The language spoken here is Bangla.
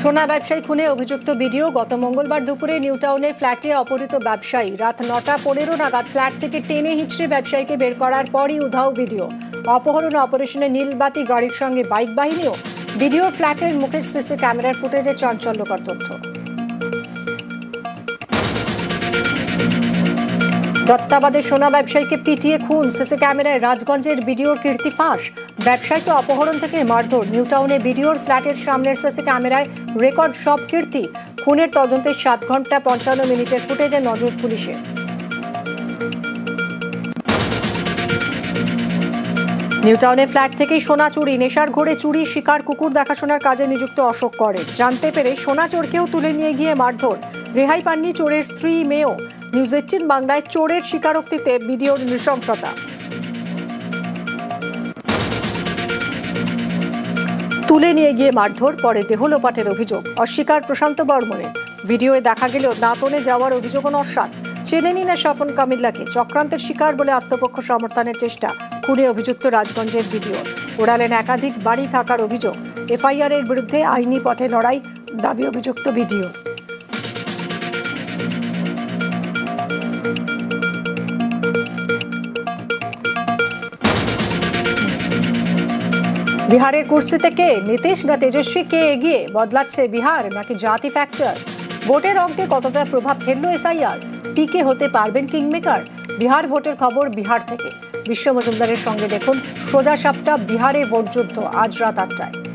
সোনা ব্যবসায়ী খুনে অভিযুক্ত ভিডিও গত মঙ্গলবার দুপুরে নিউ টাউনের ফ্ল্যাটে অপহৃত ব্যবসায়ী। রাত নটা পনেরো নাগাদ ফ্ল্যাট থেকে টেনে হিঁচড়ে ব্যবসায়ীকে বের করার পরই উধাও ভিডিও অপহরণ অপারেশনে নীলবাতি গাড়ির সঙ্গে বাইক বাহিনীও। ভিডিও ফ্ল্যাটের মুখের সিসি ক্যামেরার ফুটেজে চাঞ্চল্যকর তথ্য। দত্তাবাদের সোনা ব্যবসায়ীকে পিটিয়ে খুন, সিসি ক্যামেরায় রাজগঞ্জের ভিডিও কীর্তি ফাঁস। ব্যবসায়ীকে অপহরণ থেকে মারধর নিউ টাউনে ভিডিওর ফ্ল্যাটের সামনের সিসি ক্যামেরায় রেকর্ড সব কীর্তি। খুনের তদন্তে সাত ঘণ্টা পঞ্চান্ন মিনিটের ফুটেজে নজর পুলিশের। নিউ টাউনে ফ্ল্যাট থেকেই সোনা চুরি নেশার ঘোরে চুরি, শিকার, কুকুর দেখাশোনার কাজে নিযুক্ত অশোক করে জানতে পেরে সোনা চোরকেও তুলে নিয়ে গিয়ে মারধর। রেহাই পাননি চোরের স্ত্রী মেয়েও। নিউজ এইটিন বাংলায় চোরের স্বীকারোক্তিতে ভিডিওর নৃশংসতা। তুলে নিয়ে গিয়ে মারধর, পরে দেহ লোপাটের অভিযোগ। অস্বীকার প্রশান্ত বর্মনের ভিডিওয়ে দেখা গেলেও দাঁতনে যাওয়ার অভিযোগও নস্বাত। চেনেনি না স্বপন কামিল্লাকে। চক্রান্তের শিকার বলে আত্মপক্ষ সমর্থনের চেষ্টা, খুনে অভিযুক্ত রাজগঞ্জের ভিডিও ওড়ালেন একাধিক বাড়ি থাকার অভিযোগ। এফআইআর এর বিরুদ্ধে আইনি পথে লড়াই, দাবি অভিযুক্ত ভিডিও বিহারের কুর্সিতে কে? নীতিশ না তেজস্বী? কে এগিয়ে? বদলাচ্ছে বিহার? নাকি জাতি ফ্যাক্টর ভোটের অঙ্কে কতটা প্রভাব ফেলল এসআইআর? টিকে হতে পারবেন কিংমেকার? বিহার ভোটের খবর বিহার থেকে। বিশ্ব মজুমদারের সঙ্গে দেখুন সোজা সাপটা, বিহারে ভোট যুদ্ধ আজ রাত আটটায়।